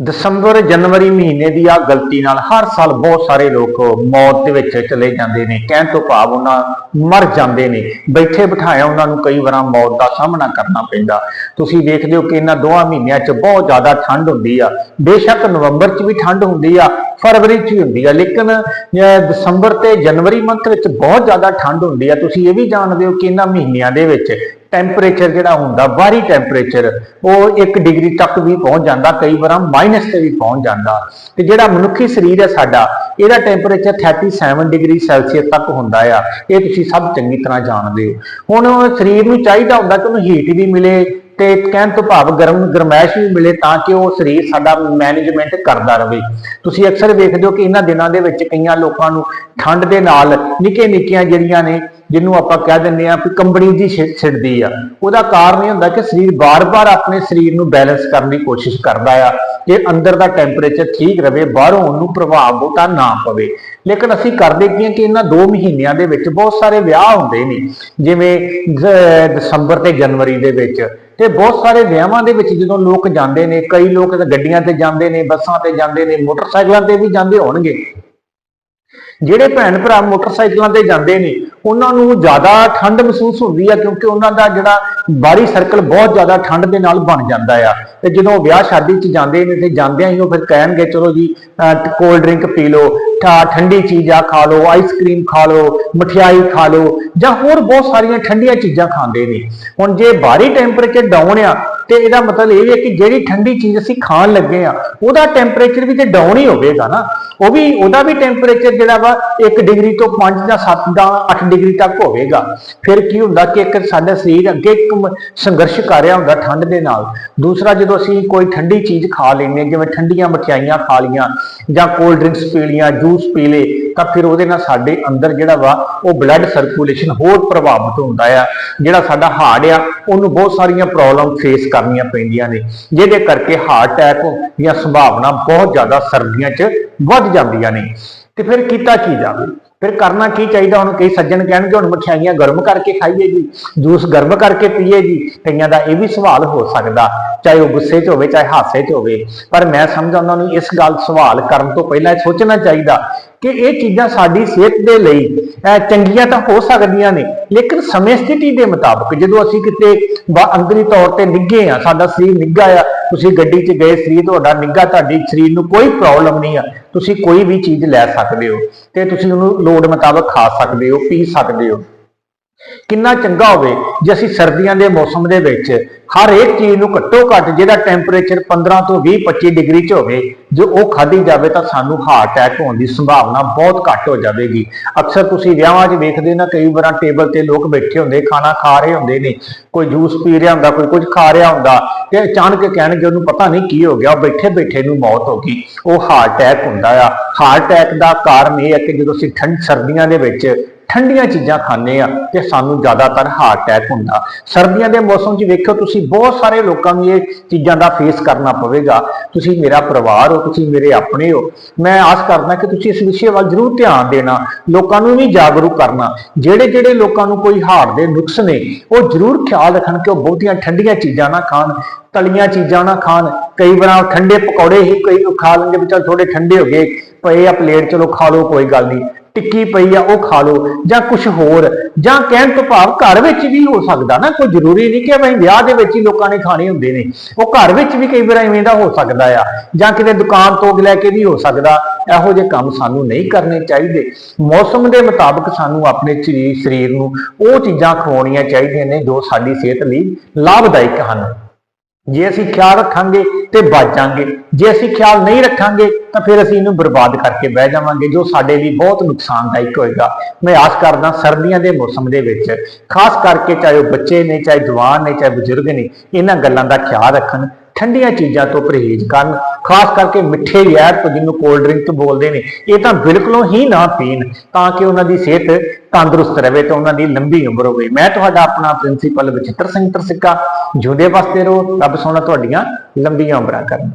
ਦਸੰਬਰ ਜਨਵਰੀ ਮਹੀਨੇ ਦੀ ਆ ਗਲਤੀ ਨਾਲ ਹਰ ਸਾਲ ਬਹੁਤ ਸਾਰੇ ਲੋਕ ਮੌਤ ਦੇ ਵਿੱਚ ਚਲੇ ਜਾਂਦੇ ਨੇ, ਕਹਿਣ ਤੋਂ ਭਾਵ ਉਹਨਾਂ ਮਰ ਜਾਂਦੇ ਨੇ, ਬੈਠੇ ਬਿਠਾਇਆ ਉਹਨਾਂ ਨੂੰ ਕਈ ਵਾਰਾਂ ਮੌਤ ਦਾ ਸਾਹਮਣਾ ਕਰਨਾ ਪੈਂਦਾ। ਤੁਸੀਂ ਦੇਖਦੇ ਹੋ ਕਿ ਇਹਨਾਂ ਦੋਹਾਂ ਮਹੀਨਿਆਂ 'ਚ ਬਹੁਤ ਜ਼ਿਆਦਾ ਠੰਡ ਹੁੰਦੀ ਆ, ਬੇਸ਼ੱਕ ਨਵੰਬਰ 'ਚ ਵੀ ਠੰਡ ਹੁੰਦੀ ਆ ਫਰਵਰੀ 'ਚ ਹੀ ਹੁੰਦੀ ਆ, ਲੇਕਿਨ ਦਸੰਬਰ ਤੇ ਜਨਵਰੀ ਮੰਥ ਵਿੱਚ ਬਹੁਤ ਜ਼ਿਆਦਾ ਠੰਡ ਹੁੰਦੀ ਆ। ਤੁਸੀਂ ਇਹ ਵੀ ਜਾਣਦੇ ਹੋ ਕਿ ਇਹਨਾਂ ਮਹੀਨਿਆਂ ਦੇ ਵਿੱਚ ਟੈਂਪਰੇਚਰ ਜਿਹੜਾ ਹੁੰਦਾ, ਬਾਹਰੀ ਟੈਂਪਰੇਚਰ ਉਹ 1 ਡਿਗਰੀ ਤੱਕ ਵੀ ਪਹੁੰਚ ਜਾਂਦਾ, ਕਈ ਵਾਰ ਮਾਈਨਸ ਤੇ ਵੀ ਪਹੁੰਚ ਜਾਂਦਾ। ਤੇ ਜਿਹੜਾ ਮਨੁੱਖੀ ਸਰੀਰ ਹੈ ਸਾਡਾ, ਇਹਦਾ ਟੈਂਪਰੇਚਰ 37 ਡਿਗਰੀ ਸੈਲਸੀਅਸ ਤੱਕ ਹੁੰਦਾ ਆ। ਇਹ ਤੁਸੀਂ ਸਭ ਚੰਗੀ ਤਰ੍ਹਾਂ ਜਾਣਦੇ ਹੋ। ਹੁਣ ਸਰੀਰ ਨੂੰ ਚਾਹੀਦਾ ਹੁੰਦਾ ਕਿ ਉਹਨੂੰ ਹੀਟ ਵੀ ਮਿਲੇ ਤੇ ਕਹਿਣ ਤੋਂ ਭਾਵ ਗਰਮ ਗਰਮੈਸ਼ ਵੀ ਮਿਲੇ ਤਾਂ ਕਿ ਉਹ ਸਰੀਰ ਸਾਡਾ ਮੈਨੇਜਮੈਂਟ ਕਰਦਾ ਰਹੇ ਤੁਸੀਂ ਅਕਸਰ ਵੇਖਦੇ ਹੋ ਕਿ ਇਹਨਾਂ ਦਿਨਾਂ ਦੇ ਵਿੱਚ ਕਈਆਂ ਲੋਕਾਂ ਨੂੰ ਠੰਡ ਦੇ ਨਾਲ ਨਿੱਕੇ ਨਿੱਕੀਆਂ ਜਿਹੜੀਆਂ ਨੇ ਜਿਹਨੂੰ ਆਪਾਂ ਕਹਿ ਦਿੰਦੇ ਆ ਕਿ ਕੰਬਣੀ ਦੀ ਛਿ- ਛਿੜਦੀ ਆ। ਉਹਦਾ ਕਾਰਨ ਇਹ ਹੁੰਦਾ ਕਿ ਸਰੀਰ ਬਾਰ-ਬਾਰ ਆਪਣੇ ਸਰੀਰ ਨੂੰ ਬੈਲੈਂਸ ਕਰਨ ਦੀ ਕੋਸ਼ਿਸ਼ ਕਰਦਾ ਆ। ਕਿ ਅੰਦਰ ਦਾ ਟੈਂਪਰੇਚਰ ਠੀਕ ਰਵੇ, ਬਾਹਰੋਂ ਉਹਨੂੰ ਪ੍ਰਭਾਵ ਬਹੁਤਾ ਨਾ ਪਵੇ। ਲੇਕਿਨ ਅਸੀਂ ਕਰਦੇ ਕੀ ਕਿ ਇਹਨਾਂ 2 ਮਹੀਨਿਆਂ ਦੇ ਵਿੱਚ ਬਹੁਤ ਸਾਰੇ ਵਿਆਹ ਹੁੰਦੇ ਨੇ। ਜਿਵੇਂ ਦਸੰਬਰ ਤੇ ਜਨਵਰੀ ਦੇ ਵਿੱਚ। ਤੇ ਬਹੁਤ ਸਾਰੇ ਵਿਆਹਾਂ ਦੇ ਵਿੱਚ ਜਦੋਂ ਲੋਕ ਜਾਂਦੇ ਨੇ, ਕਈ ਲੋਕ ਗੱਡੀਆਂ ਤੇ ਜਾਂਦੇ ਨੇ, ਬੱਸਾਂ ਤੇ ਜਾਂਦੇ ਨੇ, ਮੋਟਰਸਾਈਕਲਾਂ ਤੇ ਵੀ ਜਾਂਦੇ ਹੋਣਗੇ। ਜਿਹੜੇ ਭੈਣ ਭਰਾ ਮੋਟਰਸਾਈਕਲਾਂ ਤੇ ਜਾਂਦੇ ਨੇ, ਉਹਨਾਂ ਨੂੰ ਜ਼ਿਆਦਾ ਠੰਡ ਮਹਿਸੂਸ ਹੁੰਦੀ ਆ ਕਿਉਂਕਿ ਉਹਨਾਂ ਦਾ ਜਿਹੜਾ ਬਾਹਰੀ ਸਰਕਲ ਬਹੁਤ ਜ਼ਿਆਦਾ ਠੰਡ ਦੇ ਨਾਲ ਬਣ ਜਾਂਦਾ ਆ। ਤੇ ਜਦੋਂ ਵਿਆਹ ਸ਼ਾਦੀ 'ਚ ਜਾਂਦੇ ਨੇ ਤੇ ਜਾਂਦਿਆਂ ਹੀ ਉਹ ਫਿਰ ਕਹਿਣਗੇ, ਚਲੋ ਜੀ ਕੋਲਡ ਡਰਿੰਕ ਪੀ ਲਓ। ਠੰਡੀ ਚੀਜ਼ਾਂ ਖਾ ਲਓ ਆਈਸਕ੍ਰੀਮ ਖਾ ਲਓ, ਮਠਿਆਈ ਖਾ ਲਓ, ਜਾਂ ਹੋਰ ਬਹੁਤ ਸਾਰੀਆਂ ਠੰਡੀਆਂ ਚੀਜ਼ਾਂ ਖਾਂਦੇ ਨੇ। ਹੁਣ ਜੇ ਬਾਹਰੀ ਟੈਂਪਰੇਚਰ ਡਾਊਨ ਆ, ਤੇ ਇਹਦਾ ਮਤਲਬ ਇਹ ਹੈ ਕਿ ਜਿਹੜੀ ਠੰਡੀ ਚੀਜ਼ ਅਸੀਂ ਖਾਣ ਲੱਗੇ ਆ, ਉਹਦਾ ਟੈਂਪਰੇਚਰ ਵੀ ਤੇ ਡਾਊਨ ਹੀ ਹੋਵੇਗਾ ਨਾ, ਉਹ ਵੀ, ਉਹਦਾ ਵੀ ਟੈਂਪਰੇਚਰ ਜਿਹੜਾ ਵਾ 1 ਡਿਗਰੀ ਤੋਂ 5 ਜਾਂ 7 ਦਾ 8 ਡਿਗਰੀ ਤੱਕ ਹੋਵੇਗਾ। ਫਿਰ ਕੀ ਹੁੰਦਾ ਕਿ ਇੱਕ ਸਾਡਾ ਸਰੀਰ ਅੱਗੇ ਸੰਘਰਸ਼ ਕਰ ਰਿਹਾ ਹੁੰਦਾ ਠੰਡ ਦੇ ਨਾਲ। ਦੂਸਰਾ, ਜਦੋਂ ਅਸੀਂ ਕੋਈ ਠੰਡੀ ਚੀਜ਼ ਖਾ ਲੈਂਦੇ ਹਾਂ, ਜਿਵੇਂ ਠੰਡੀਆਂ ਮਠਿਆਈਆਂ ਖਾ ਲੀਆਂ ਜਾਂ ਕੋਲਡ ਡਰਿੰਕਸ ਪੀ ਲੀਆਂ ਜੂਸ ਪੀ ਲੇ, ਤਾਂ ਫਿਰ ਉਹਦੇ ਨਾਲ ਸਾਡੇ ਅੰਦਰ ਜਿਹੜਾ ਵਾ, ਉਹ ਬਲੱਡ ਸਰਕੂਲੇਸ਼ਨ ਹੋਰ ਪ੍ਰਭਾਵਿਤ ਹੁੰਦਾ ਆ। ਜਿਹੜਾ ਸਾਡਾ ਹਾਰਟ ਆ, ਉਹਨੂੰ ਬਹੁਤ ਸਾਰੀਆਂ ਪ੍ਰੋਬਲਮ ਫੇਸ ਕਰਨੀਆਂ ਪੈਂਦੀਆਂ ਨੇ। ਜਿਹਦੇ ਕਰਕੇ ਹਾਰਟ ਅਟੈਕ ਦੀਆਂ ਸੰਭਾਵਨਾ ਬਹੁਤ ਜ਼ਿਆਦਾ ਸਰਦੀਆਂ 'ਚ ਵੱਧ ਜਾਂਦੀਆਂ ਨੇ। ਤੇ ਫਿਰ ਕੀਤਾ ਕੀ ਜਾਵੇ? ਫਿਰ ਕਰਨਾ ਕੀ ਚਾਹੀਦਾ? ਹੁਣ ਕਈ ਸੱਜਣ ਕਹਿਣਗੇ ਹੁਣ ਮਠਿਆਈਆਂ ਗਰਮ ਕਰਕੇ ਖਾਈਏ ਜੀ ਜੂਸ ਗਰਮ ਕਰਕੇ ਪੀਏ ਜੀ ਕਈਆਂ ਦਾ ਇਹ ਵੀ ਸਵਾਲ ਹੋ ਸਕਦਾ ਚਾਹੇ ਉਹ ਗੁੱਸੇ 'ਚ ਹੋਵੇ ਚਾਹੇ ਹਾਸੇ 'ਚ ਹੋਵੇ। ਪਰ ਮੈਂ ਸਮਝਦਾ ਉਹਨਾਂ ਨੂੰ ਇਸ ਗੱਲ ਸਵਾਲ ਕਰਨ ਤੋਂ ਪਹਿਲਾਂ ਇਹ ਸੋਚਣਾ ਚਾਹੀਦਾ ਕਿ ਇਹ ਚੀਜ਼ਾਂ ਸਾਡੀ ਸਿਹਤ ਦੇ ਲਈ ਅਹ, ਚੰਗੀਆਂ ਤਾਂ ਹੋ ਸਕਦੀਆਂ ਨੇ ਲੇਕਿਨ ਸਮੇਂ ਸਥਿਤੀ ਦੇ ਮੁਤਾਬਕ ਜਦੋਂ ਅਸੀਂ ਕਿਤੇ ਬਾ- ਅੰਦਰੀ ਤੌਰ ਤੇ ਨਿੱਗੇ ਆ ਸਾਡਾ ਸਰੀਰ ਨਿੱਗਾ ਆ ਤੁਸੀਂ ਗੱਡੀ 'ਚ ਗਏ, ਸਰੀਰ ਤੁਹਾਡਾ ਨਿੱਘਾ, ਤੁਹਾਡੀ ਸਰੀਰ ਨੂੰ ਕੋਈ ਪ੍ਰੋਬਲਮ ਨਹੀਂ ਆ। ਤੁਸੀਂ ਕੋਈ ਵੀ ਚੀਜ਼ ਲੈ ਸਕਦੇ ਹੋ ਤੇ ਤੁਸੀਂ ਉਹਨੂੰ ਲੋੜ ਮੁਤਾਬਕ ਖਾ ਸਕਦੇ ਹੋ, ਪੀ ਸਕਦੇ ਹੋ। ਕਿੰਨਾ ਚੰਗਾ ਹੋਵੇ ਜੇ ਅਸੀਂ ਸਰਦੀਆਂ ਦੇ ਮੌਸਮ ਦੇ ਵਿੱਚ ਹਰ ਇੱਕ ਚੀਜ਼ ਨੂੰ ਘੱਟੋ ਘੱਟ ਜਿਹਦਾ ਟੈਂਪਰੇਚਰ 15 ਤੋਂ 20 25 ਡਿਗਰੀ ਚ ਹੋਵੇ, ਜੇ ਉਹ ਖਾਧੀ ਜਾਵੇ ਤਾਂ ਸਾਨੂੰ ਹਾਰਟ ਅਟੈਕ ਹੋਣ ਦੀ ਸੰਭਾਵਨਾ ਬਹੁਤ ਘੱਟ ਹੋ ਜਾਵੇਗੀ। ਅਕਸਰ ਤੁਸੀਂ ਵਿਆਹਾਂ 'ਚ ਵੇਖਦੇ ਨਾ, ਕਈ ਵਾਰਾਂ ਟੇਬਲ ਤੇ ਲੋਕ ਬੈਠੇ ਹੁੰਦੇ, ਖਾਣਾ ਖਾ ਰਹੇ ਹੁੰਦੇ ਨੇ, ਕੋਈ ਜੂਸ ਪੀ ਰਿਹਾ ਹੁੰਦਾ, ਕੋਈ ਕੁਝ ਖਾ ਰਿਹਾ ਹੁੰਦਾ, ਤੇ ਅਚਾਨਕ ਕਹਿਣਗੇ ਉਹਨੂੰ ਪਤਾ ਨਹੀਂ ਕੀ ਹੋ ਗਿਆ, ਉਹ ਬੈਠੇ ਬੈਠੇ ਨੂੰ ਮੌਤ ਹੋ ਗਈ। ਉਹ ਹਾਰਟ ਅਟੈਕ ਹੁੰਦਾ ਆ। ਹਾਰਟ ਅਟੈਕ ਦਾ ਕਾਰਨ ਇਹ ਹੈ ਕਿ ਜਦੋਂ ਅਸੀਂ ਠੰਡ ਸਰਦੀਆਂ ਦੇ ਵਿੱਚ ਠੰਡੀਆਂ ਚੀਜ਼ਾਂ ਖਾਂਦੇ ਆ ਤੇ ਸਾਨੂੰ ਜ਼ਿਆਦਾਤਰ ਹਾਰਟ ਅਟੈਕ ਹੁੰਦਾ। ਸਰਦੀਆਂ ਦੇ ਮੌਸਮ 'ਚ ਵੇਖਿਓ, ਤੁਸੀਂ ਬਹੁਤ ਸਾਰੇ ਲੋਕਾਂ ਨੂੰ ਇਹ ਚੀਜ਼ਾਂ ਦਾ ਫੇਸ ਕਰਨਾ ਪਵੇਗਾ। ਤੁਸੀਂ ਮੇਰਾ ਪਰਿਵਾਰ ਹੋ, ਤੁਸੀਂ ਮੇਰੇ ਆਪਣੇ ਹੋ। ਮੈਂ ਆਸ ਕਰਦਾ ਕਿ ਤੁਸੀਂ ਇਸ ਵਿਸ਼ੇ ਵੱਲ ਜ਼ਰੂਰ ਧਿਆਨ ਦੇਣਾ। ਲੋਕਾਂ ਨੂੰ ਵੀ ਜਾਗਰੂਕ ਕਰਨਾ। ਜਿਹੜੇ ਜਿਹੜੇ ਲੋਕਾਂ ਨੂੰ ਕੋਈ ਹਾਰਟ ਦੇ ਨੁਕਸ ਨੇ, ਉਹ ਜ਼ਰੂਰ ਖਿਆਲ ਰੱਖਣ ਕਿ ਉਹ ਬਹੁਤੀਆਂ ਠੰਡੀਆਂ ਚੀਜ਼ਾਂ ਨਾ ਖਾਣ, ਤਲੀਆਂ ਚੀਜ਼ਾਂ ਨਾ ਖਾਣ। ਕਈ ਵਾਰ ਠੰਡੇ ਪਕੌੜੇ ਹੀ ਕਈ ਖਾ ਲੈਂਦੇ ਵੀ ਚੱਲ ਥੋੜੇ ਠੰਡੇ ਹੋ ਗਏ, ਪਏ ਆ ਪਲੇਟ, ਚਲੋ ਖਾ ਲਓ, ਕੋਈ ਗੱਲ ਨਹੀਂ। ਟਿੱਕੀ ਪਈ ਆ, ਉਹ ਖਾ ਲਓ ਜਾਂ ਕੁਝ ਹੋਰ। ਜਾਂ ਕਹਿਣ ਤੋਂ ਭਾਵ ਘਰ ਵਿੱਚ ਵੀ ਹੋ ਸਕਦਾ ਨਾ, ਕੋਈ ਜ਼ਰੂਰੀ ਨਹੀਂ ਕਿ ਭਾਈ ਵਿਆਹ ਦੇ ਵਿੱਚ ਹੀ ਲੋਕਾਂ ਨੇ ਖਾਣੇ ਹੁੰਦੇ ਨੇ। ਉਹ ਘਰ ਵਿੱਚ ਵੀ ਕਈ ਵਾਰ ਐਵੇਂ ਦਾ ਹੋ ਸਕਦਾ ਆ, ਜਾਂ ਕਿਤੇ ਦੁਕਾਨ ਤੋਂ ਲੈ ਕੇ ਵੀ ਹੋ ਸਕਦਾ। ਇਹੋ ਜਿਹੇ ਕੰਮ ਸਾਨੂੰ ਨਹੀਂ ਕਰਨੇ ਚਾਹੀਦੇ। ਮੌਸਮ ਦੇ ਮੁਤਾਬਕ ਸਾਨੂੰ ਆਪਣੇ ਸਰੀਰ ਸਰੀਰ ਨੂੰ ਉਹ ਚੀਜ਼ਾਂ ਖਵਾਉਣੀਆਂ ਚਾਹੀਦੀਆਂ ਨੇ ਜੋ ਸਾਡੀ ਸਿਹਤ ਲਈ ਲਾਭਦਾਇਕ ਹਨ। ਜੇ ਅਸੀਂ ਖਿਆਲ ਰੱਖਾਂਗੇ ਤੇ ਬਚਾਂਗੇ ਜੇ ਅਸੀਂ ਖਿਆਲ ਨਹੀਂ ਰੱਖਾਂਗੇ ਤਾਂ ਫਿਰ ਅਸੀਂ ਇਹਨੂੰ ਬਰਬਾਦ ਕਰਕੇ ਬਹਿ ਜਾਵਾਂਗੇ, ਜੋ ਸਾਡੇ ਲਈ ਬਹੁਤ ਨੁਕਸਾਨਦਾਇਕ ਹੋਏਗਾ। ਮੈਂ ਆਸ ਕਰਦਾ ਸਰਦੀਆਂ ਦੇ ਮੌਸਮ ਦੇ ਵਿੱਚ, ਖਾਸ ਕਰਕੇ ਚਾਹੇ ਉਹ ਬੱਚੇ ਨੇ, ਚਾਹੇ ਜਵਾਨ ਨੇ, ਚਾਹੇ ਬਜ਼ੁਰਗ ਨੇ, ਇਹਨਾਂ ਗੱਲਾਂ ਦਾ ਖਿਆਲ ਰੱਖਣ। ਠੰਡੀਆਂ ਚੀਜ਼ਾਂ ਤੋਂ ਪਰਹੇਜ਼ ਕਰਨ, ਖਾਸ ਕਰਕੇ ਮਿੱਠੇ ਜ਼ਹਿਰ ਤੋਂ ਜਿਹਨੂੰ ਕੋਲਡ ਡਰਿੰਕ ਬੋਲਦੇ ਨੇ, ਇਹ ਤਾਂ ਬਿਲਕੁਲੋਂ ਹੀ ਨਾ ਪੀਣ, ਤਾਂ ਕਿ ਉਹਨਾਂ ਦੀ ਸਿਹਤ ਤੰਦਰੁਸਤ ਰਹੇ ਤੇ ਉਹਨਾਂ ਦੀ ਲੰਬੀ ਉਮਰ ਹੋਵੇ। ਮੈਂ ਤੁਹਾਡਾ ਆਪਣਾ ਪ੍ਰਿੰਸੀਪਲ ਵਿਚਿੱਤਰ ਸਿੰਘ ਤਰਸਿੱਕਾ ਜਿਉਂਦੇ ਵਸਦੇ ਰਹੋ, ਰੱਬ ਸੋਹਣਾ ਤੁਹਾਡੀਆਂ ਲੰਬੀਆਂ ਉਮਰਾਂ ਕਰਨ।